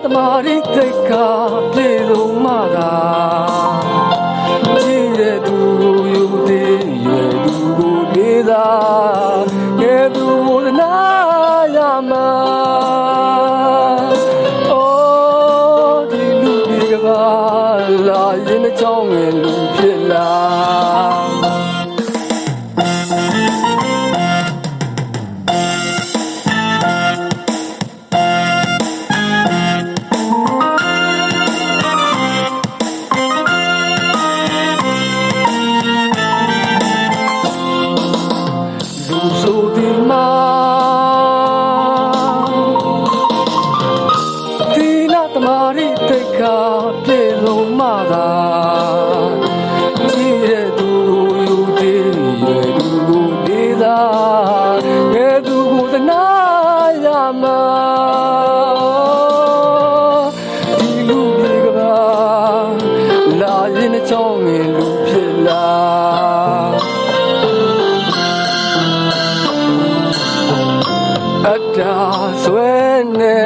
သမာဓိသိက္ခာပြေဆုံးမှသာကြည်တဲ့သူယူသည်ရွယ်သူကိုလေးသာကဲသူကိုနာရမှာအိုးဒီလူဒီကဘာလာရင်အချောင်းငယ်လူဖြစ်လာလူ မာရီတိတ်ခါပြေလုံးမသာကြည့်ရသူယူတည်ရသူကိုနေသာငယ်သူကိုသနာရမှာဒီလူဒီကဘာလာရင်ချောင်းငယ်လူဖြစ်လာအတာဆွဲနေ